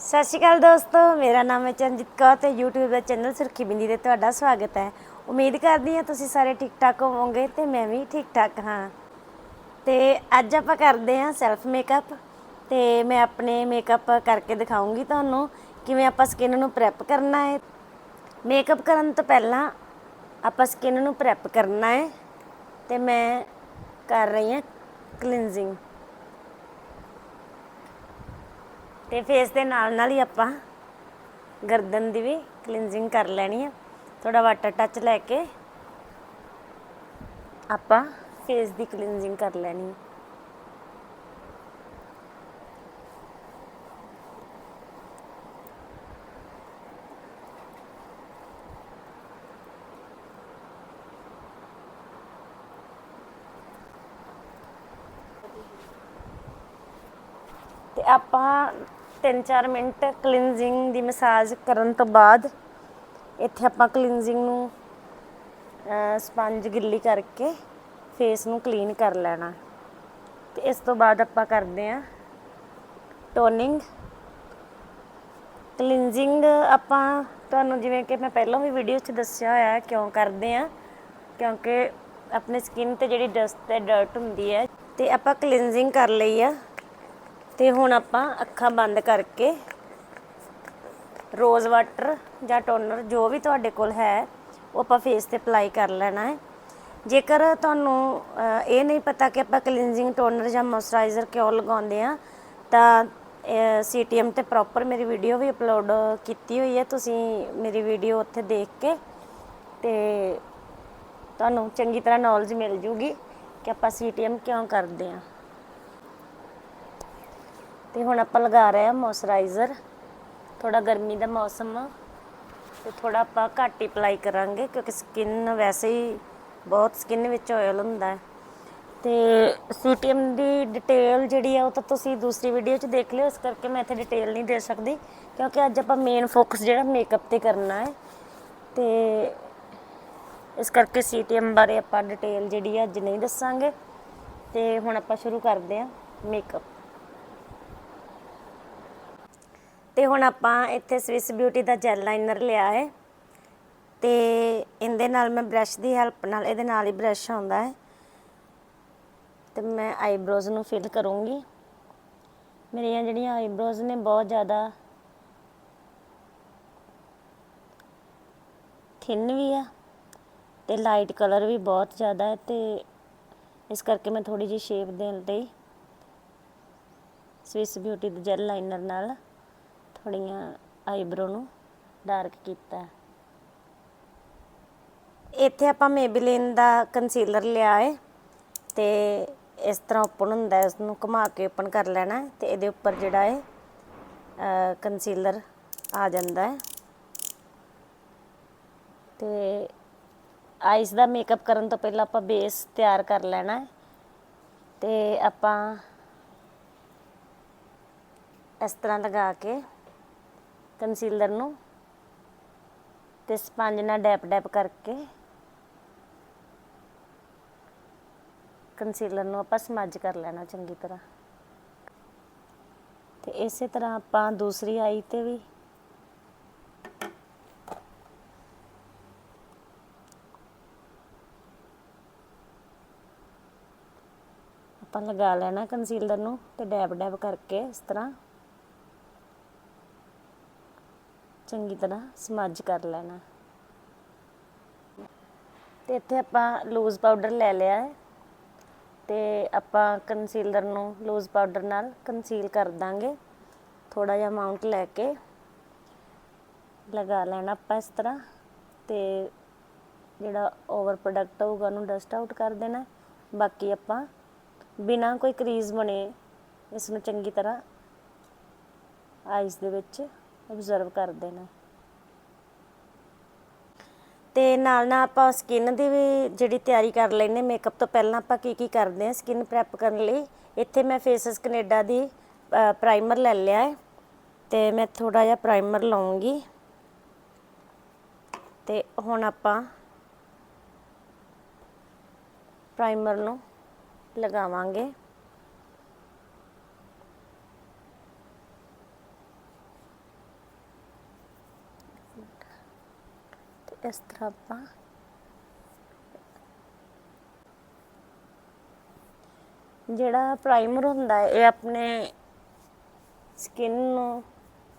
ਸਤਿ ਸ਼੍ਰੀ ਅਕਾਲ ਦੋਸਤੋ, ਮੇਰਾ ਨਾਮ ਹੈ ਚੰਜਿਤ ਕੌਰ ਤੇ YouTube ਦਾ ਚੈਨਲ ਸੁਰਖੀ ਬਿੰਦੀ ਤੇ ਤੁਹਾਡਾ ਸਵਾਗਤ ਹੈ। ਉਮੀਦ ਕਰਦੀ ਹਾਂ ਤੁਸੀਂ ਸਾਰੇ ਠੀਕ ਠਾਕ ਹੋਵੋਗੇ ਤੇ ਮੈਂ ਵੀ ਠੀਕ ਠਾਕ ਹਾਂ। ਤੇ ਅੱਜ ਆਪਾਂ ਕਰਦੇ ਹਾਂ ਸੈਲਫ ਮੇਕਅਪ ਤੇ ਮੈਂ ਆਪਣੇ ਮੇਕਅਪ ਕਰਕੇ ਦਿਖਾਉਂਗੀ ਤੁਹਾਨੂੰ ਕਿਵੇਂ ਆਪਾਂ ਸਕਿਨ ਨੂੰ ਪ੍ਰੈਪ ਕਰਨਾ ਹੈ। ਮੇਕਅਪ ਕਰਨ ਤੋਂ ਪਹਿਲਾਂ ਆਪਾਂ ਸਕਿਨ ਨੂੰ ਪ੍ਰੈਪ ਕਰਨਾ ਹੈ ਤੇ ਮੈਂ ਕਰ ਰਹੀ ਹਾਂ ਕਲੀਨਜ਼ਿੰਗ ਤੇ ਫੇਸ ਦੇ ਨਾਲ ਨਾਲ ਹੀ ਆਪਾਂ ਗਰਦਨ ਦੀ ਵੀ ਕਲੀਨਜ਼ਿੰਗ ਕਰ ਲੈਣੀ ਹੈ ਥੋੜਾ ਵਾਟਰ ਟੱਚ ਲੈ ਕੇ ਆਪਾਂ ਫੇਸ ਦੀ ਕਲੀਨਜ਼ਿੰਗ ਕਰ ਲੈਣੀ ਹੈ ਤੇ ਆਪਾਂ 3-4 ਮਿੰਟ ਕਲੀਨਜ਼ਿੰਗ ਦੀ ਮਸਾਜ ਕਰਨ ਤੋਂ ਬਾਅਦ ਇੱਥੇ ਆਪਾਂ ਕਲੀਨਜ਼ਿੰਗ ਨੂੰ ਸਪੰਜ ਗਿੱਲੀ ਕਰਕੇ ਫੇਸ ਨੂੰ ਕਲੀਨ ਕਰ ਲੈਣਾ। ਤੇ ਇਸ ਤੋਂ ਬਾਅਦ ਆਪਾਂ ਕਰਦੇ ਆਂ ਟੋਨਿੰਗ ਕਲੀਨਜ਼ਿੰਗ ਆਪਾਂ ਤੁਹਾਨੂੰ ਜਿਵੇਂ ਕਿ ਮੈਂ ਪਹਿਲਾਂ ਵੀ ਵੀਡੀਓ 'ਚ ਦੱਸਿਆ ਹੋਇਆ ਹੈ ਕਿਉਂ ਕਰਦੇ ਆਂ ਕਿਉਂਕਿ ਆਪਣੇ ਸਕਿਨ ਤੇ ਜਿਹੜੀ ਡਸਟ ਤੇ ਡਰਟ ਹੁੰਦੀ ਹੈ, ਤੇ ਆਪਾਂ ਕਲੀਨਜ਼ਿੰਗ ਕਰ ਲਈ ਆ। ਤੇ ਹੁਣ ਆਪਾਂ ਅੱਖਾਂ ਬੰਦ ਕਰਕੇ ਰੋਜ਼ ਵਾਟਰ ਜਾਂ ਟੋਨਰ ਜੋ ਵੀ ਤੁਹਾਡੇ ਕੋਲ ਹੈ, ਉਹ ਆਪਾਂ ਫੇਸ ਤੇ ਅਪਲਾਈ ਕਰ ਲੈਣਾ ਹੈ। ਜੇਕਰ ਤੁਹਾਨੂੰ ਇਹ ਨਹੀਂ ਪਤਾ ਕਿ ਆਪਾਂ ਕਲੀਨਜ਼ਿੰਗ ਟੋਨਰ ਜਾਂ ਮੋਇਸਚਰਾਈਜ਼ਰ ਕਿਉਂ ਲਗਾਉਂਦੇ ਆ ਤਾਂ ਸੀਟੀਐਮ ਤੇ ਪ੍ਰੋਪਰ ਮੇਰੀ ਵੀਡੀਓ ਵੀ ਅਪਲੋਡ ਕੀਤੀ ਹੋਈ ਹੈ। ਤੁਸੀਂ ਮੇਰੀ ਵੀਡੀਓ ਉੱਥੇ ਦੇਖ ਕੇ ਤੇ ਤੁਹਾਨੂੰ ਚੰਗੀ ਤਰ੍ਹਾਂ ਨੌਲੇਜ ਮਿਲ ਜੂਗੀ ਕਿ ਆਪਾਂ ਸੀਟੀਐਮ ਕਿਉਂ ਕਰਦੇ ਆ ਤੇ ਹੁਣ ਆਪਾਂ ਲਗਾ ਰਹੇ ਆ ਮੋਇਸਚਰਾਈਜ਼ਰ। ਥੋੜਾ ਗਰਮੀ ਦਾ ਮੌਸਮ ਆ, ਤੇ ਥੋੜਾ ਆਪਾਂ ਘੱਟ ਹੀ ਅਪਲਾਈ ਕਰਾਂਗੇ, ਕਿਉਂਕਿ ਸਕਿਨ ਵੈਸੇ ਹੀ ਬਹੁਤ ਸਕਿਨ ਵਿੱਚ ਆਇਲ ਹੁੰਦਾ ਹੈ। ਤੇ ਸੀਟੀਐਮ ਦੀ ਡਿਟੇਲ ਜਿਹੜੀ ਹੈ ਉਹ ਤਾਂ ਤੁਸੀਂ ਦੂਸਰੀ ਵੀਡੀਓ 'ਚ ਦੇਖ ਲਿਓ, ਇਸ ਕਰਕੇ ਮੈਂ ਇੱਥੇ ਡਿਟੇਲ ਨਹੀਂ ਦੇ ਸਕਦੀ, ਕਿਉਂਕਿ ਅੱਜ ਆਪਾਂ ਮੇਨ ਫੋਕਸ ਜਿਹੜਾ ਮੇਕਅਪ ਤੇ ਕਰਨਾ ਹੈ। ਤੇ ਇਸ ਕਰਕੇ ਸੀਟੀਐਮ ਬਾਰੇ ਆਪਾਂ ਡਿਟੇਲ ਜਿਹੜੀ ਆ ਅੱਜ ਨਹੀਂ ਦੱਸਾਂਗੇ। ਤੇ ਹੁਣ ਆਪਾਂ ਸ਼ੁਰੂ ਕਰਦੇ ਹਾਂ ਮੇਕਅਪ ਤੇ ਹੁਣ ਆਪਾਂ ਇੱਥੇ ਸਵਿਸ ਬਿਊਟੀ ਦਾ ਜੈਲ ਲਾਈਨਰ ਲਿਆ ਹੈ। ਤੇ ਇਹਦੇ ਨਾਲ ਮੈਂ ਬ੍ਰਸ਼ ਦੀ ਹੈਲਪ ਨਾਲ ਇਹਦੇ ਨਾਲ ਹੀ ਬ੍ਰਸ਼ ਆਉਂਦਾ ਹੈ। ਤੇ ਮੈਂ ਆਈਬ੍ਰੋਜ਼ ਨੂੰ ਫਿਲ ਕਰੂੰਗੀ। ਮੇਰੀਆਂ ਜਿਹੜੀਆਂ ਆਈਬ੍ਰੋਜ਼ ਨੇ ਬਹੁਤ ਜ਼ਿਆਦਾ ਥਿਨ ਵੀ ਆ ਤੇ ਲਾਈਟ ਕਲਰ ਵੀ ਬਹੁਤ ਜ਼ਿਆਦਾ ਹੈ ਤੇ ਇਸ ਕਰਕੇ ਮੈਂ ਥੋੜੀ ਜਿਹੀ ਸ਼ੇਪ ਦੇਣ ਲਈ ਸਵਿਸ ਬਿਊਟੀ ਦੇ ਜੈਲ ਲਾਈਨਰ ਨਾਲ ਥੋੜੀਆਂ ਆਈਬ੍ਰੋ ਨੂੰ ਡਾਰਕ ਕੀਤਾ। ਇੱਥੇ ਆਪਾਂ ਮੇਬੀਲਿਨ ਦਾ ਕੰਸੀਲਰ ਲਿਆ ਹੈ ਤੇ ਇਸ ਤਰ੍ਹਾਂ ਓਪਨ ਹੁੰਦਾ ਹੈ ਉਸ ਨੂੰ ਘੁਮਾ ਕੇ ਓਪਨ ਕਰ ਲੈਣਾ ਹੈ ਤੇ ਇਹਦੇ ਉੱਪਰ ਜਿਹੜਾ ਹੈ ਕੰਸੀਲਰ ਆ ਜਾਂਦਾ ਹੈ ਤੇ ਆਈਸ ਦਾ ਮੇਕਅਪ ਕਰਨ ਤੋਂ ਪਹਿਲਾਂ ਆਪਾਂ ਬੇਸ ਤਿਆਰ ਕਰ ਲੈਣਾ ਹੈ ਤੇ ਆਪਾਂ ਇਸ ਤਰ੍ਹਾਂ ਲਗਾ ਕੇ ਕੰਸੀਲਰ ਨੂੰ ਤੇ ਸਪੰਜ ਨਾਲ ਡੈਪ ਡੈਪ ਕਰਕੇ ਕੰਸੀਲਰ ਨੂੰ ਆਪਾਂ ਸਮੱਜ ਕਰ ਲੈਣਾ ਚੰਗੀ ਤਰ੍ਹਾਂ। ਤੇ ਇਸੇ ਤਰ੍ਹਾਂ ਆਪਾਂ ਦੂਸਰੀ ਆਈ ਤੇ ਵੀ ਆਪਾਂ ਲਗਾ ਲੈਣਾ ਕੰਸੀਲਰ ਨੂੰ ਤੇ ਡੈਬ ਡੈਬ ਕਰਕੇ ਇਸ ਤਰ੍ਹਾਂ ਚੰਗੀ ਤਰ੍ਹਾਂ ਸਮੱਜ ਕਰ ਲੈਣਾ। ਤੇ ਇੱਥੇ ਆਪਾਂ ਲੂਜ਼ ਪਾਊਡਰ ਲੈ ਲਿਆ ਹੈ। ਤੇ ਆਪਾਂ ਕੰਸੀਲਰ ਨੂੰ ਲੂਜ਼ ਪਾਊਡਰ ਨਾਲ ਕੰਸੀਲ ਕਰ ਦਾਂਗੇ। ਥੋੜਾ ਜਿਹਾ ਅਮਾਉਂਟ ਲੈ ਕੇ ਲਗਾ ਲੈਣਾ ਆਪਾਂ ਇਸ ਤਰ੍ਹਾਂ। ਤੇ ਜਿਹੜਾ ਓਵਰ ਪ੍ਰੋਡਕਟ ਹੋਊਗਾ ਉਹਨੂੰ ਡਸਟ ਆਊਟ ਕਰ ਦੇਣਾ। ਬਾਕੀ ਆਪਾਂ ਬਿਨਾਂ ਕੋਈ ਕਰੀਜ਼ ਬਣੇ ਇਸ ਨੂੰ ਚੰਗੀ ਤਰ੍ਹਾਂ ਆਈਸ ਦੇ ਵਿੱਚ ਅਬਜ਼ਰਵ ਕਰ ਦੇਣਾ। ਤੇ ਨਾਲ ਨਾਲ ਆਪਾਂ ਸਕਿਨ ਦੀ ਵੀ ਜਿਹੜੀ ਤਿਆਰੀ ਕਰ ਲੈਨੇ ਮੇਕਅਪ ਤੋਂ ਪਹਿਲਾਂ ਆਪਾਂ ਕੀ ਕੀ ਕਰਦੇ ਹਾਂ ਸਕਿਨ ਪ੍ਰੈਪ ਕਰਨ ਲਈ। ਇੱਥੇ ਮੈਂ ਫੇਸਸ ਕੈਨੇਡਾ ਦੀ ਪ੍ਰਾਈਮਰ ਲੈ ਲਿਆ ਹੈ। ਤੇ ਮੈਂ ਥੋੜਾ ਜਿਹਾ ਪ੍ਰਾਈਮਰ ਲਾਉਂਗੀ। ਤੇ ਹੁਣ ਆਪਾਂ ਪ੍ਰਾਈਮਰ ਨੂੰ ਲਗਾਵਾਂਗੇ। ਇਸ ਤਰ੍ਹਾਂ ਆਪਾਂ ਜਿਹੜਾ ਪ੍ਰਾਈਮਰ ਹੁੰਦਾ ਹੈ, ਇਹ ਆਪਣੇ ਸਕਿਨ ਨੂੰ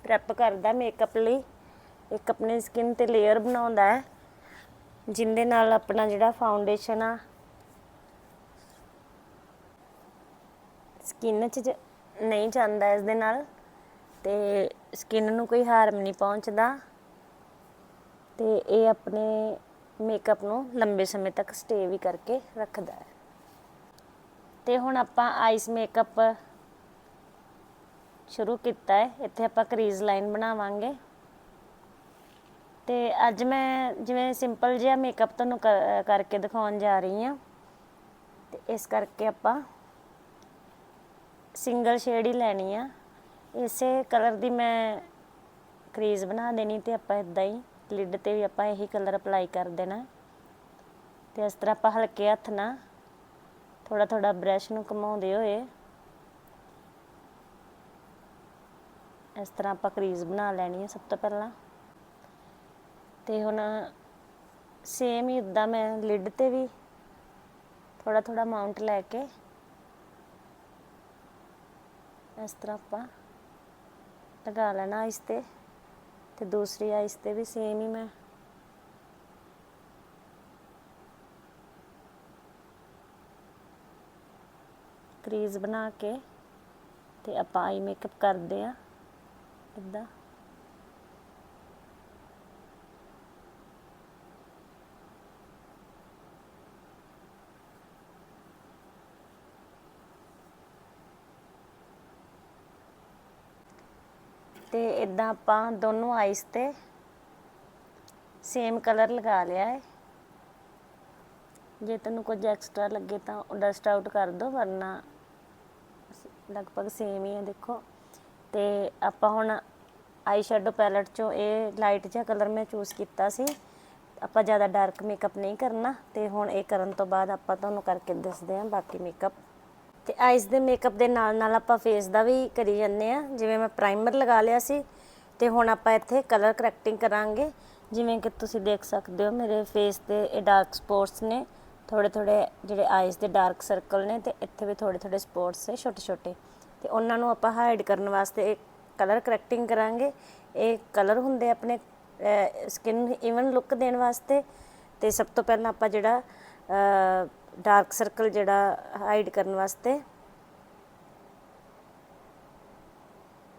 ਪ੍ਰੈਪ ਕਰਦਾ ਮੇਕਅਪ ਲਈ। ਇੱਕ ਆਪਣੀ ਸਕਿਨ ਤੇ ਲੇਅਰ ਬਣਾਉਂਦਾ ਹੈ, ਜਿੰਦੇ ਨਾਲ ਆਪਣਾ ਜਿਹੜਾ ਫਾਊਂਡੇਸ਼ਨ ਆ ਸਕਿਨ 'ਚ ਨਹੀਂ ਜਾਂਦਾ ਇਸ ਦੇ ਨਾਲ ਤੇ ਸਕਿਨ ਨੂੰ ਕੋਈ ਹਾਰਮ ਨਹੀਂ ਪਹੁੰਚਦਾ। ਤੇ ਇਹ ਆਪਣੇ ਮੇਕਅਪ ਨੂੰ ਲੰਬੇ ਸਮੇਂ ਤੱਕ ਸਟੇ ਵੀ ਕਰਕੇ ਰੱਖਦਾ ਹੈ। ਤੇ ਹੁਣ ਆਪਾਂ ਆਈਸ ਮੇਕਅਪ ਸ਼ੁਰੂ ਕੀਤਾ ਹੈ। ਇੱਥੇ ਆਪਾਂ ਕਰੀਜ਼ ਲਾਈਨ ਬਣਾਵਾਂਗੇ। ਤੇ ਅੱਜ ਮੈਂ ਜਿਵੇਂ ਸਿੰਪਲ ਜਿਹਾ ਮੇਕਅਪ ਤੁਹਾਨੂੰ ਕਰ- ਕਰਕੇ ਦਿਖਾਉਣ ਜਾ ਰਹੀ ਹਾਂ। ਤੇ ਇਸ ਕਰਕੇ ਆਪਾਂ ਸਿੰਗਲ ਸ਼ੇਡ ਹੀ ਲੈਣੀ ਆ। ਇਸੇ ਕਲਰ ਦੀ ਮੈਂ ਕਰੀਜ਼ ਬਣਾ ਦੇਣੀ ਤੇ ਆਪਾਂ ਇਦਾਂ ਹੀ ਲਿਡ ਤੇ ਵੀ ਆਪਾਂ ਇਹੀ ਕਲਰ ਅਪਲਾਈ ਕਰ ਦੇਣਾ। ਤੇ ਇਸ ਤਰ੍ਹਾਂ ਆਪਾਂ ਹਲਕੇ ਹੱਥ ਨਾਲ ਥੋੜਾ ਥੋੜਾ ਬ੍ਰਸ਼ ਨੂੰ ਘੁਮਾਉਂਦੇ ਹੋਏ ਇਸ ਤਰ੍ਹਾਂ ਆਪਾਂ ਕਰੀਜ਼ ਬਣਾ ਲੈਣੀ ਹੈ ਸਭ ਤੋਂ ਪਹਿਲਾਂ। ਤੇ ਹੁਣ ਸੇਮ ਹੀ ਉਦਾਂ ਮੈਂ ਲਿਡ ਤੇ ਵੀ ਥੋੜਾ ਥੋੜਾ ਮਾਊਂਟ ਲੈ ਕੇ ਇਸ ਤਰ੍ਹਾਂ ਆਪਾਂ ਲਗਾ ਲੈਣਾ ਇਸ ਤੇ। ਤੇ ਦੂਸਰੀ ਆਈਸ ਤੇ ਵੀ ਸੇਮ ਹੀ ਮੈਂ। ਕਰੀਜ਼ ਬਣਾ ਕੇ ਤੇ ਆਪਾਂ ਆਈ ਮੇਕਅਪ ਕਰਦੇ ਆ ਇਦਾਂ ਤੇ ਇਦਾਂ ਆਪਾਂ ਦੋਨੋਂ ਆਈਸ ਤੇ ਸੇਮ ਕਲਰ ਲਗਾ ਲਿਆ ਹੈ। ਜੇ ਤੈਨੂੰ ਕੁਝ ਐਕਸਟਰਾ ਲੱਗੇ ਤਾਂ ਉਹ ਡਸਟ ਆਊਟ ਕਰ ਦੋ, ਵਰਨਾ ਲਗਭਗ ਸੇਮ ਹੀ ਹੈ ਦੇਖੋ। ਤੇ ਆਪਾਂ ਹੁਣ ਆਈ ਸ਼ੈਡੋ ਪੈਲਟ ਚੋਂ ਇਹ ਲਾਈਟ ਜਿਹਾ ਕਲਰ ਮੈਂ ਚੂਜ਼ ਕੀਤਾ ਸੀ। ਆਪਾਂ ਜ਼ਿਆਦਾ ਡਾਰਕ ਮੇਕਅਪ ਨਹੀਂ ਕਰਨਾ ਤੇ ਹੁਣ ਇਹ ਕਰਨ ਤੋਂ ਬਾਅਦ ਆਪਾਂ ਤੁਹਾਨੂੰ ਕਰਕੇ ਦੱਸਦੇ ਹਾਂ ਬਾਕੀ ਮੇਕਅਪ ਤੇ ਆਈਜ਼ ਦੇ ਮੇਕਅਪ ਦੇ ਨਾਲ ਨਾਲ ਆਪਾਂ ਫੇਸ ਦਾ ਵੀ ਕਰੀ ਜਾਂਦੇ ਆ ਜਿਵੇਂ ਮੈਂ ਪ੍ਰਾਈਮਰ ਲਗਾ ਲਿਆ ਸੀ ਤੇ ਹੁਣ ਆਪਾਂ ਇੱਥੇ ਕਲਰ ਕਰੈਕਟਿੰਗ ਕਰਾਂਗੇ। ਜਿਵੇਂ ਕਿ ਤੁਸੀਂ ਦੇਖ ਸਕਦੇ ਹੋ, ਮੇਰੇ ਫੇਸ ਤੇ ਇਹ ਡਾਰਕ ਸਪੌਟਸ ਨੇ। ਥੋੜੇ ਥੋੜੇ ਜਿਹੜੇ ਆਈਜ਼ ਦੇ ਡਾਰਕ ਸਰਕਲ ਨੇ ਤੇ ਇੱਥੇ ਵੀ ਥੋੜੇ ਥੋੜੇ ਸਪੌਟਸ ਨੇ, ਛੋਟੇ ਛੋਟੇ। ਤੇ ਉਹਨਾਂ ਨੂੰ ਆਪਾਂ ਹਾਈਡ ਕਰਨ ਵਾਸਤੇ ਇੱਕ ਕਲਰ ਕਰੈਕਟਿੰਗ ਕਰਾਂਗੇ। ਇਹ ਕਲਰ ਹੁੰਦੇ ਆਪਣੇ ਸਕਿਨ ਨੂੰ ਇਵਨ ਲੁੱਕ ਦੇਣ ਵਾਸਤੇ। ਤੇ ਸਭ ਤੋਂ ਪਹਿਲਾਂ ਆਪਾਂ ਜਿਹੜਾ ਡਾਰਕ ਸਰਕਲ ਜਿਹੜਾ ਹਾਈਡ ਕਰਨ ਵਾਸਤੇ।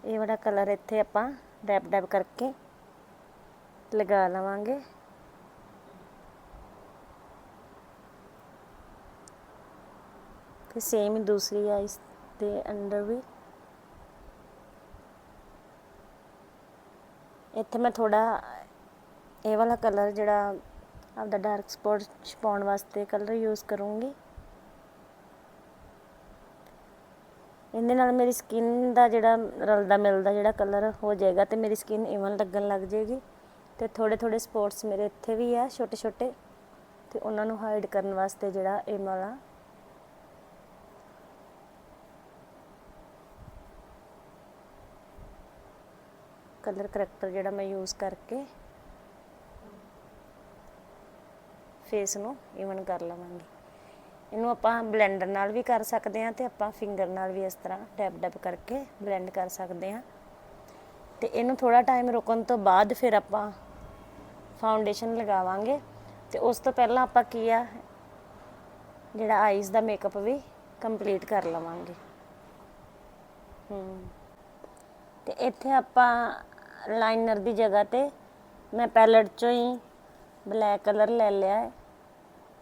ਇਹ ਵਾਲਾ ਕਲਰ ਇੱਥੇ ਆਪਾਂ ਡੈਬ ਡੈਬ ਕਰਕੇ ਲਗਾ ਲਵਾਂਗੇ। ਤੇ ਸੇਮ ਹੀ ਦੂਸਰੀ ਆਈਸ ਦੇ ਅੰਡਰ ਵੀ। ਇੱਥੇ ਮੈਂ ਥੋੜਾ ਇਹ ਵਾਲਾ ਕਲਰ ਜਿਹੜਾ ਆਪਦਾ ਡਾਰਕ ਸਪੌਟ ਛਪਾਉਣ ਵਾਸਤੇ ਕਲਰ ਯੂਜ਼ ਕਰੂੰਗੀ। ਇਹਦੇ ਨਾਲ ਮੇਰੀ ਸਕਿਨ ਦਾ ਜਿਹੜਾ ਰਲਦਾ ਮਿਲਦਾ ਜਿਹੜਾ ਕਲਰ ਹੋ ਜਾਏਗਾ ਤੇ ਮੇਰੀ ਸਕਿਨ ਇਵਨ ਲੱਗਣ ਲੱਗ ਜਾਏਗੀ ਤੇ ਥੋੜੇ ਥੋੜੇ ਸਪੌਟਸ ਮੇਰੇ ਇੱਥੇ ਵੀ ਆ ਛੋਟੇ ਛੋਟੇ ਤੇ ਉਹਨਾਂ ਨੂੰ ਹਾਈਡ ਕਰਨ ਵਾਸਤੇ ਜਿਹੜਾ ਇਹ ਵਾਲਾ। ਕਲਰ ਕਰੈਕਟਰ ਜਿਹੜਾ ਮੈਂ ਯੂਜ਼ ਕਰਕੇ ਫੇਸ ਨੂੰ ਈਵਨ ਕਰ ਲਵਾਂਗੇ। ਇਹਨੂੰ ਆਪਾਂ ਬਲੈਂਡਰ ਨਾਲ ਵੀ ਕਰ ਸਕਦੇ ਹਾਂ ਤੇ ਆਪਾਂ ਫਿੰਗਰ ਨਾਲ ਵੀ ਇਸ ਤਰ੍ਹਾਂ ਡੈਬ ਡੈਬ ਕਰਕੇ ਬਲੈਂਡ ਕਰ ਸਕਦੇ ਹਾਂ। ਤੇ ਇਹਨੂੰ ਥੋੜਾ ਟਾਈਮ ਰੁਕਣ ਤੋਂ ਬਾਅਦ ਫਿਰ ਆਪਾਂ ਫਾਊਂਡੇਸ਼ਨ ਲਗਾਵਾਂਗੇ। ਤੇ ਉਸ ਤੋਂ ਪਹਿਲਾਂ ਆਪਾਂ ਕੀ ਆ, ਜਿਹੜਾ ਆਈਜ਼ ਦਾ ਮੇਕਅਪ ਵੀ ਕੰਪਲੀਟ ਕਰ ਲਵਾਂਗੇ। ਹੂੰ। ਤੇ ਇੱਥੇ ਆਪਾਂ ਲਾਈਨਰ ਦੀ ਜਗ੍ਹਾ ਤੇ ਮੈਂ ਪੈਲਟ ਚੋਂ ਹੀ ਬਲੈਕ ਕਲਰ ਲੈ ਲਿਆ ਹੈ।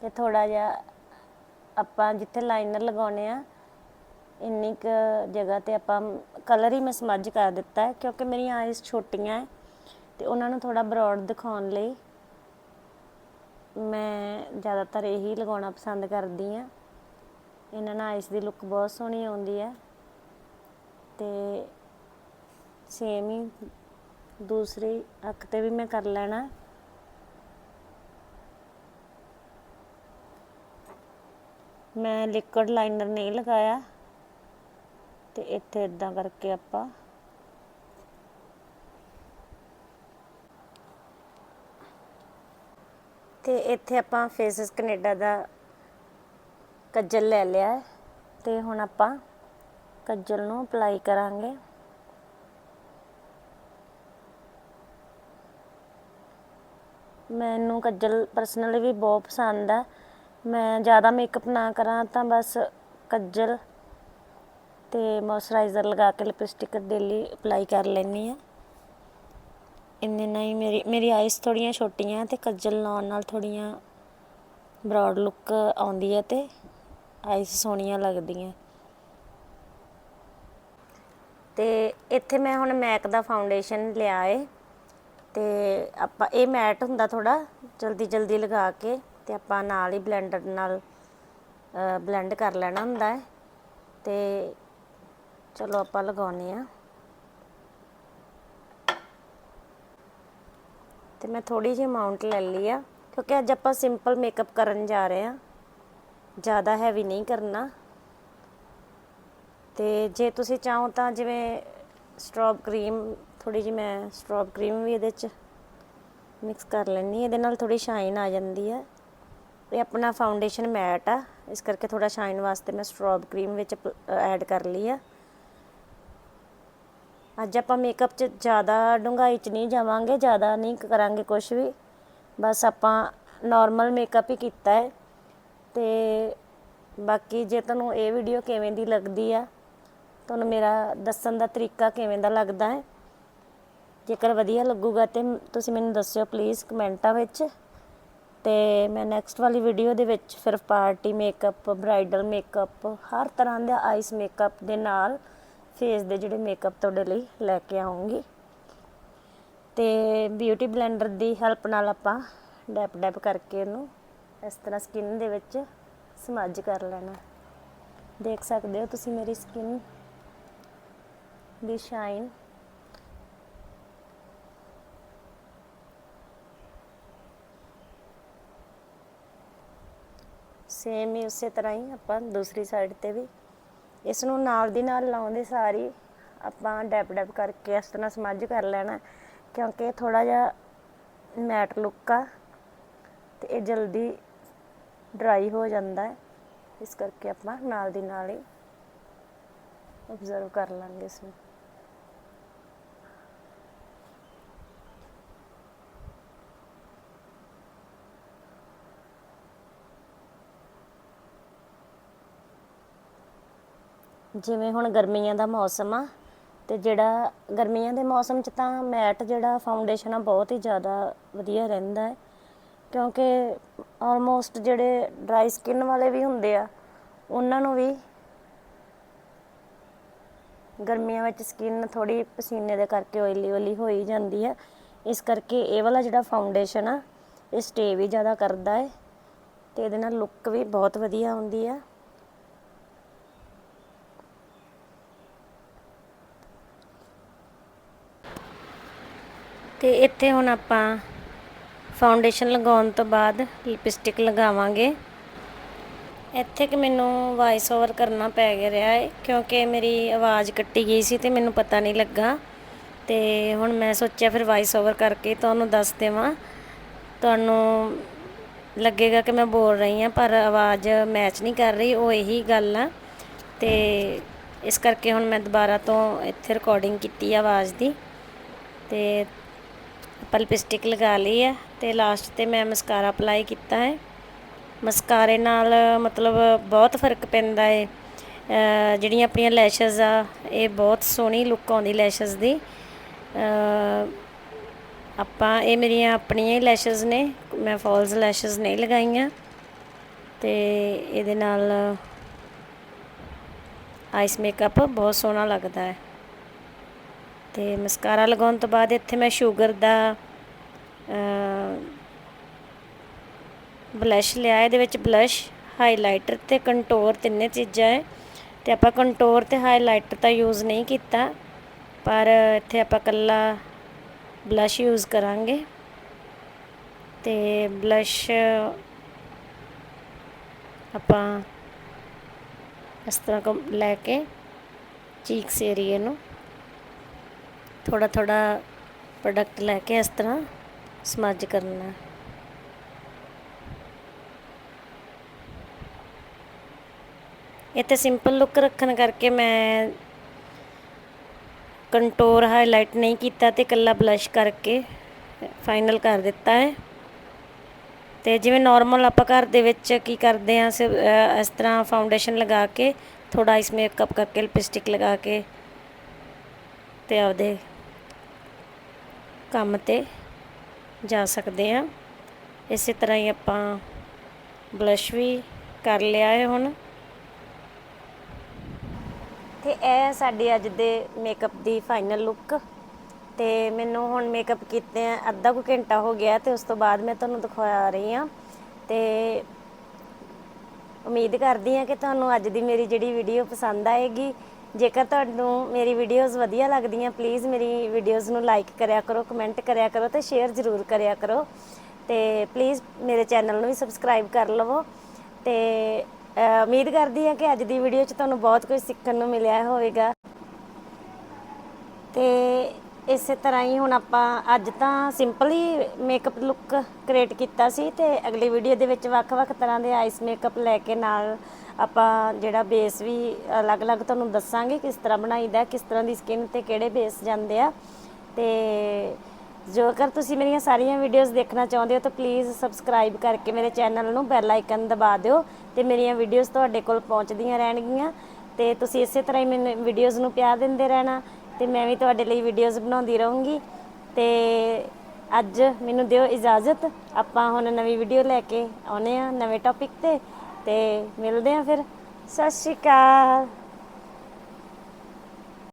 ਤੇ ਥੋੜਾ ਜਿਹਾ ਆਪਾਂ ਜਿੱਥੇ ਲਾਈਨਰ ਲਗਾਉਣੇ ਆ ਇੰਨੀ ਕੁ ਜਗ੍ਹਾ ਤੇ ਆਪਾਂ ਕਲਰ ਹੀ ਮੈਂ ਸਮਝ ਕਰ ਦਿੱਤਾ ਹੈ, ਕਿਉਂਕਿ ਮੇਰੀਆਂ ਆਈਜ਼ ਛੋਟੀਆਂ ਹੈ ਤੇ ਉਹਨਾਂ ਨੂੰ ਥੋੜਾ ਬਰੋਡ ਦਿਖਾਉਣ ਲਈ ਮੈਂ ਜ਼ਿਆਦਾਤਰ ਇਹੀ ਲਗਾਉਣਾ ਪਸੰਦ ਕਰਦੀ ਆ ਇਹਨਾਂ ਨਾਲ ਆਈਜ਼ ਦੀ ਲੁੱਕ ਬਹੁਤ ਸੋਹਣੀ ਆਉਂਦੀ ਹੈ ਤੇ ਸੇਮ ਹੀ ਦੂਸਰੀ ਅੱਖ ਤੇ ਵੀ ਮੈਂ ਕਰ ਲੈਣਾ। ਮੈਂ ਲਿਕਵਿਡ ਲਾਈਨਰ ਨਹੀਂ ਲਗਾਇਆ ਤੇ ਇੱਥੇ ਇਦਾਂ ਕਰਕੇ ਆਪਾਂ ਤੇ ਇੱਥੇ ਆਪਾਂ ਫੇਸਿਸ ਕੈਨੇਡਾ ਦਾ ਕੱਜਲ ਲੈ ਲਿਆ ਹੈ ਤੇ ਹੁਣ ਆਪਾਂ ਕੱਜਲ ਨੂੰ ਅਪਲਾਈ ਕਰਾਂਗੇ। ਮੈਨੂੰ ਕੱਜਲ ਪਰਸਨਲੀ ਵੀ ਬਹੁਤ ਪਸੰਦ ਆ ਮੈਂ ਜ਼ਿਆਦਾ ਮੇਕਅਪ ਨਾ ਕਰਾਂ ਤਾਂ ਬਸ ਕੱਜਲ ਅਤੇ ਮੋਇਸਚਰਾਈਜ਼ਰ ਲਗਾ ਕੇ ਲਿਪਸਟਿਕ ਡੇਲੀ ਅਪਲਾਈ ਕਰ ਲੈਂਦੀ ਹਾਂ। ਇੰਨੇ ਨਾਲ ਹੀ ਮੇਰੀ ਮੇਰੀ ਆਈਸ ਥੋੜ੍ਹੀਆਂ ਛੋਟੀਆਂ ਅਤੇ ਕੱਜਲ ਲਾਉਣ ਨਾਲ ਥੋੜ੍ਹੀਆਂ ਬਰੋਡ ਲੁੱਕ ਆਉਂਦੀ ਹੈ ਅਤੇ ਆਈਸ ਸੋਹਣੀਆਂ ਲੱਗਦੀਆਂ। ਤੇ ਇੱਥੇ ਮੈਂ ਹੁਣ ਮੈਕ ਦਾ ਫਾਊਂਡੇਸ਼ਨ ਲਿਆ ਏ ਤੇ ਆਪਾਂ, ਇਹ ਮੈਟ ਹੁੰਦਾ ਥੋੜਾ ਜਲਦੀ ਜਲਦੀ ਲਗਾ ਕੇ ਤੇ ਆਪਾਂ ਨਾਲ ਹੀ ਬਲੈਂਡਰ ਨਾਲ ਬਲੈਂਡ ਕਰ ਲੈਣਾ ਹੁੰਦਾ ਹੈ। ਤੇ ਚਲੋ ਆਪਾਂ ਲਗਾਉਨੇ ਆ ਤੇ ਮੈਂ ਥੋੜੀ ਜਿਹੀ ਅਮਾਉਂਟ ਲੈ ਲਈ ਆ, ਕਿਉਂਕਿ ਅੱਜ ਆਪਾਂ ਸਿੰਪਲ ਮੇਕਅਪ ਕਰਨ ਜਾ ਰਹੇ ਆ ਜ਼ਿਆਦਾ ਹੈਵੀ ਨਹੀਂ ਕਰਨਾ। ਤੇ ਜੇ ਤੁਸੀਂ ਚਾਹੋ ਤਾਂ ਜਿਵੇਂ ਸਟ੍ਰੋਬ ਕਰੀਮ ਥੋੜੀ ਜਿਹੀ ਮੈਂ ਸਟ੍ਰੋਬ ਕਰੀਮ ਵੀ ਇਹਦੇ ਚ ਮਿਕਸ ਕਰ ਲੈਣੀ ਇਹਦੇ ਨਾਲ ਥੋੜੀ ਸ਼ਾਈਨ ਆ ਜਾਂਦੀ ਹੈ। ਇਹ ਆਪਣਾ ਫਾਊਂਡੇਸ਼ਨ ਮੈਟ ਆ। ਇਸ ਕਰਕੇ ਥੋੜਾ ਸ਼ਾਈਨ ਵਾਸਤੇ ਮੈਂ ਸਟ੍ਰੋਬ ਕਰੀਮ ਵਿੱਚ ਐਡ ਕਰ ਲਈ ਆ। ਅੱਜ ਆਪਾਂ ਮੇਕਅਪ 'ਚ ਜ਼ਿਆਦਾ ਡੂੰਘਾਈ 'ਚ ਨਹੀਂ ਜਾਵਾਂਗੇ, ਜ਼ਿਆਦਾ ਨਹੀਂ ਕਰਾਂਗੇ ਕੁਝ ਵੀ। ਬਸ ਆਪਾਂ ਨਾਰਮਲ ਮੇਕਅਪ ਹੀ ਕੀਤਾ ਹੈ। ਤੇ ਬਾਕੀ ਜੇ ਤੁਹਾਨੂੰ ਇਹ ਵੀਡੀਓ ਕਿਵੇਂ ਦੀ ਲੱਗਦੀ ਆ, ਤੁਹਾਨੂੰ ਮੇਰਾ ਦੱਸਣ ਦਾ ਤਰੀਕਾ ਕਿਵੇਂ ਦਾ ਲੱਗਦਾ ਹੈ, ਜੇਕਰ ਵਧੀਆ ਲੱਗੂਗਾ ਤੇ ਤੁਸੀਂ ਮੈਨੂੰ ਦੱਸਿਓ ਪਲੀਜ਼ ਕਮੈਂਟਾਂ ਵਿੱਚ। ਅਤੇ ਮੈਂ ਨੈਕਸਟ ਵਾਲੀ ਵੀਡੀਓ ਦੇ ਵਿੱਚ ਫਿਰ ਪਾਰਟੀ ਮੇਕਅਪ ਬਰਾਈਡਲ ਮੇਕਅਪ ਹਰ ਤਰ੍ਹਾਂ ਦਾ ਆਈਸ ਮੇਕਅਪ ਦੇ ਨਾਲ ਫੇਸ ਦੇ ਜਿਹੜੇ ਮੇਕਅਪ ਤੁਹਾਡੇ ਲਈ ਲੈ ਕੇ ਆਉਂਗੀ। ਤੇ ਬਿਊਟੀ ਬਲੈਂਡਰ ਦੀ ਹੈਲਪ ਨਾਲ ਆਪਾਂ ਡੈਪ ਡੈਪ ਕਰਕੇ ਇਹਨੂੰ ਇਸ ਤਰ੍ਹਾਂ ਸਕਿਨ ਦੇ ਵਿੱਚ ਸਮੱਜ ਕਰ ਲੈਣਾ। ਦੇਖ ਸਕਦੇ ਹੋ ਤੁਸੀਂ ਮੇਰੀ ਸਕਿਨ ਦੀ ਸ਼ਾਈਨ ਸੇਮ ਹੀ ਉਸੇ ਤਰ੍ਹਾਂ ਹੀ ਆਪਾਂ ਦੂਸਰੀ ਸਾਈਡ ਤੇ ਵੀ ਇਸ ਨੂੰ ਨਾਲ ਦੀ ਨਾਲ ਲਾਉਂਦੇ ਸਾਰੀ, ਆਪਾਂ ਡੈਪ ਡੈਪ ਕਰਕੇ ਇਸ ਤਰ੍ਹਾਂ ਸਮੱਝ ਕਰ ਲੈਣਾ, ਕਿਉਂਕਿ ਇਹ ਥੋੜਾ ਜਿਹਾ ਮੈਟ ਲੁੱਕ ਆ ਤੇ ਇਹ ਜਲਦੀ ਡਰਾਈ ਹੋ ਜਾਂਦਾ ਹੈ, ਇਸ ਕਰਕੇ ਆਪਾਂ ਨਾਲ ਦੀ ਨਾਲ ਹੀ ਆਬਜ਼ਰਵ ਕਰ ਲਾਂਗੇ ਇਸ ਨੂੰ ਜਿਵੇਂ ਹੁਣ ਗਰਮੀਆਂ ਦਾ ਮੌਸਮ ਆ, ਤੇ ਜਿਹੜਾ ਗਰਮੀਆਂ ਦੇ ਮੌਸਮ 'ਚ ਤਾਂ ਮੈਟ ਜਿਹੜਾ ਫਾਊਂਡੇਸ਼ਨ ਆ ਬਹੁਤ ਹੀ ਜ਼ਿਆਦਾ ਵਧੀਆ ਰਹਿੰਦਾ ਹੈ, ਕਿਉਂਕਿ ਆਲਮੋਸਟ ਜਿਹੜੇ ਡਰਾਈ ਸਕਿਨ ਵਾਲੇ ਵੀ ਹੁੰਦੇ ਆ, ਉਹਨਾਂ ਨੂੰ ਵੀ ਗਰਮੀਆਂ ਵਿੱਚ ਸਕਿਨ ਥੋੜੀ ਪਸੀਨੇ ਦੇ ਕਰਕੇ ਓਇਲੀ ਓਇਲੀ ਹੋਈ ਜਾਂਦੀ ਹੈ ਇਸ ਕਰਕੇ ਇਹ ਵਾਲਾ ਜਿਹੜਾ ਫਾਊਂਡੇਸ਼ਨ ਆ, ਇਹ ਸਟੇ ਵੀ ਜ਼ਿਆਦਾ ਕਰਦਾ ਹੈ, ਤੇ ਇਹਦੇ ਨਾਲ ਲੁੱਕ ਵੀ ਬਹੁਤ ਵਧੀਆ ਆਉਂਦੀ ਆ। ਤੇ ਇੱਥੇ ਹੁਣ ਆਪਾਂ ਫਾਊਂਡੇਸ਼ਨ ਲਗਾਉਣ ਤੋਂ ਬਾਅਦ ਲਿਪਸਟਿਕ ਲਗਾਵਾਂਗੇ। ਇੱਥੇ ਕਿ ਮੈਨੂੰ ਵਾਇਸ ਓਵਰ ਕਰਨਾ ਪੈ ਗਿਆ ਰਿਹਾ ਹੈ ਕਿਉਂਕਿ ਮੇਰੀ ਆਵਾਜ਼ ਕੱਟੀ ਗਈ ਸੀ ਤੇ ਮੈਨੂੰ ਪਤਾ ਨਹੀਂ ਲੱਗਾ। ਤੇ ਹੁਣ ਮੈਂ ਸੋਚਿਆ ਫਿਰ ਵਾਇਸ ਓਵਰ ਕਰਕੇ ਤੁਹਾਨੂੰ ਦੱਸ ਦੇਵਾਂ। ਤੁਹਾਨੂੰ ਲੱਗੇਗਾ ਕਿ ਮੈਂ ਬੋਲ ਰਹੀ ਹਾਂ, ਪਰ ਆਵਾਜ਼ ਮੈਚ ਨਹੀਂ ਕਰ ਰਹੀ, ਉਹ ਇਹੀ ਗੱਲ ਆ। ਤੇ ਇਸ ਕਰਕੇ ਹੁਣ ਮੈਂ ਦੁਬਾਰਾ ਤੋਂ ਇੱਥੇ ਰਿਕਾਰਡਿੰਗ ਕੀਤੀ ਆਵਾਜ਼ ਦੀ। ਤੇ ਆਪਾਂ ਲਿਪਸਟਿਕ ਲਗਾ ਲਈ ਹੈ ਤੇ ਲਾਸਟ ਤੇ ਮੈਂ ਮਸਕਾਰਾ ਅਪਲਾਈ ਕੀਤਾ ਹੈ। ਮਸਕਾਰੇ ਨਾਲ ਮਤਲਬ ਬਹੁਤ ਫ਼ਰਕ ਪੈਂਦਾ ਹੈ ਜਿਹੜੀਆਂ ਆਪਣੀਆਂ ਲੈਸ਼ਸ ਆ, ਇਹ ਬਹੁਤ ਸੋਹਣੀ ਲੁੱਕ ਆਉਂਦੀ ਲੈਸ਼ਸ ਦੀ। ਆਪਾਂ, ਇਹ ਮੇਰੀਆਂ ਆਪਣੀਆਂ ਹੀ ਲੈਸ਼ਸ ਨੇ, ਮੈਂ ਫਾਲਸ ਲੈਸ਼ਸ ਨਹੀਂ ਲਗਾਈਆਂ। ਤੇ ਇਹਦੇ ਨਾਲ ਆਈਸ ਮੇਕਅਪ ਬਹੁਤ ਸੋਹਣਾ ਲੱਗਦਾ ਹੈ। ਤੇ ਮਸਕਾਰਾ ਲਗਾਉਣ ਤੋਂ ਬਾਅਦ ਇੱਥੇ ਮੈਂ ਸ਼ੂਗਰ ਦਾ ਬਲਸ਼ ਲਿਆ, ਇਹਦੇ ਵਿੱਚ ਬਲਸ਼ ਹਾਈਲਾਈਟਰ ਤੇ ਕੰਟੋਰ ਤਿੰਨੇ ਚੀਜ਼ਾਂ ਹੈ ਤੇ ਆਪਾਂ ਕੰਟੋਰ ਤੇ ਹਾਈਲਾਈਟਰ ਤਾਂ ਯੂਜ਼ ਨਹੀਂ ਕੀਤਾ, ਪਰ ਇੱਥੇ ਆਪਾਂ ਕੱਲਾ ਬਲਸ਼ ਯੂਜ਼ ਕਰਾਂਗੇ। ਤੇ ਬਲਸ਼ ਆਪਾਂ ਇਸ ਤਰ੍ਹਾਂ ਕੋ ਲੈ ਕੇ ਚੀਕਸ ਏਰੀਏ ਨੂੰ। ਥੋੜਾ ਥੋੜਾ ਪ੍ਰੋਡਕਟ ਲੈ ਕੇ ਇਸ ਤਰ੍ਹਾਂ ਸਮੱਜ ਕਰਨਾ। ਇਹ ਤੇ ਸਿੰਪਲ ਲੁੱਕ ਰੱਖਣ ਕਰਕੇ ਮੈਂ ਕੰਟੋਰ ਹਾਈਲਾਈਟ ਨਹੀਂ ਕੀਤਾ ਤੇ ਕੱਲਾ ਬਲਸ਼ ਕਰਕੇ ਫਾਈਨਲ ਕਰ ਦਿੱਤਾ ਹੈ। ਤੇ ਜਿਵੇਂ ਨਾਰਮਲ ਆਪਾਂ ਘਰ ਦੇ ਵਿੱਚ ਕੀ ਕਰਦੇ ਆ ਇਸ ਤਰ੍ਹਾਂ ਫਾਊਂਡੇਸ਼ਨ ਲਗਾ ਕੇ ਥੋੜਾ ਇਸ ਮੇਕਅਪ ਕਰਕੇ ਲਿਪਸਟਿਕ ਲਗਾ ਕੇ ਤੇ ਆਪਦੇ ਕੰਮ ਤੇ ਜਾ ਸਕਦੇ ਆ ਇਸੇ ਤਰ੍ਹਾਂ ਹੀ ਆਪਾਂ ਬਲਸ਼ ਵੀ ਕਰ ਲਿਆ ਹੈ ਹੁਣ। ਤੇ ਇਹ ਸਾਡੀ ਅੱਜ ਦੇ ਮੇਕਅਪ ਦੀ ਫਾਈਨਲ ਲੁੱਕ ਤੇ ਮੈਨੂੰ ਹੁਣ ਮੇਕਅਪ ਕੀਤੇ ਆ, ਅੱਧਾ ਕੁ ਘੰਟਾ ਹੋ ਗਿਆ ਤੇ ਉਸ ਤੋਂ ਬਾਅਦ ਮੈਂ ਤੁਹਾਨੂੰ ਦਿਖਾ ਰਹੀ ਆ ਤੇ ਉਮੀਦ ਕਰਦੀ ਹਾਂ ਕਿ ਤੁਹਾਨੂੰ ਅੱਜ ਦੀ ਮੇਰੀ ਜਿਹੜੀ ਵੀਡੀਓ ਪਸੰਦ ਆਏਗੀ। ਜੇਕਰ ਤੁਹਾਨੂੰ ਮੇਰੀ ਵੀਡੀਓਜ਼ ਵਧੀਆ ਲੱਗਦੀਆਂ ਪਲੀਜ਼ ਮੇਰੀ ਵੀਡੀਓਜ਼ ਨੂੰ ਲਾਈਕ ਕਰਿਆ ਕਰੋ ਕਮੈਂਟ ਕਰਿਆ ਕਰੋ ਤੇ ਸ਼ੇਅਰ ਜ਼ਰੂਰ ਕਰਿਆ ਕਰੋ। ਤੇ ਪਲੀਜ਼ ਮੇਰੇ ਚੈਨਲ ਨੂੰ ਵੀ ਸਬਸਕ੍ਰਾਈਬ ਕਰ ਲਵੋ। ਤੇ ਉਮੀਦ ਕਰਦੀ ਹਾਂ ਕਿ ਅੱਜ ਦੀ ਵੀਡੀਓ 'ਚ ਤੁਹਾਨੂੰ ਬਹੁਤ ਕੁਝ ਸਿੱਖਣ ਨੂੰ ਮਿਲਿਆ ਹੋਵੇਗਾ। ਤੇ ਇਸੇ ਤਰ੍ਹਾਂ ਹੀ ਹੁਣ ਆਪਾਂ ਅੱਜ ਤਾਂ ਸਿੰਪਲੀ ਮੇਕਅਪ ਲੁੱਕ ਕ੍ਰੀਏਟ ਕੀਤਾ ਸੀ ਤੇ ਅਗਲੀ ਵੀਡੀਓ ਦੇ ਵਿੱਚ ਵੱਖ-ਵੱਖ ਤਰ੍ਹਾਂ ਦੇ ਆਈਸ ਮੇਕਅਪ ਲੈ ਕੇ ਨਾਲ ਆਪਾਂ ਜਿਹੜਾ ਬੇਸ ਵੀ ਅਲੱਗ-ਅਲੱਗ ਤੁਹਾਨੂੰ ਦੱਸਾਂਗੇ ਕਿਸ ਤਰ੍ਹਾਂ ਬਣਾਈਦਾ, ਕਿਸ ਤਰ੍ਹਾਂ ਦੀ ਸਕਿਨ ਤੇ ਕਿਹੜੇ ਬੇਸ ਜਾਂਦੇ ਆ। ਤੇ ਜੇਕਰ ਤੁਸੀਂ ਮੇਰੀਆਂ ਸਾਰੀਆਂ ਵੀਡੀਓਜ਼ ਦੇਖਣਾ ਚਾਹੁੰਦੇ ਹੋ ਤਾਂ ਪਲੀਜ਼ ਸਬਸਕ੍ਰਾਈਬ ਕਰਕੇ ਮੇਰੇ ਚੈਨਲ ਨੂੰ ਬੈਲ ਆਈਕਨ ਦਬਾ ਦਿਓ ਤੇ ਮੇਰੀਆਂ ਵੀਡੀਓਜ਼ ਤੁਹਾਡੇ ਕੋਲ ਪਹੁੰਚਦੀਆਂ ਰਹਿਣਗੀਆਂ ਤੇ ਤੁਸੀਂ ਇਸੇ ਤਰ੍ਹਾਂ ਹੀ ਮੈਨੂੰ ਵੀਡੀਓਜ਼ ਨੂੰ ਪਿਆਰ ਦਿੰਦੇ ਰਹਿਣਾ। ਤੇ ਮੈਂ ਵੀ ਤੁਹਾਡੇ ਲਈ ਵੀਡੀਓਜ਼ ਬਣਾਉਂਦੀ ਰਹੂੰਗੀ। ਤੇ ਅੱਜ ਮੈਨੂੰ ਦਿਓ ਇਜਾਜ਼ਤ। ਆਪਾਂ ਹੁਣ ਨਵੀਂ ਵੀਡੀਓ ਲੈ ਕੇ ਆਉਨੇ ਆ ਨਵੇਂ ਟੌਪਿਕ ਤੇ। ਤੇ ਮਿਲਦੇ ਆ ਫਿਰ। ਸਤਿ ਸ਼੍ਰੀ ਅਕਾਲ।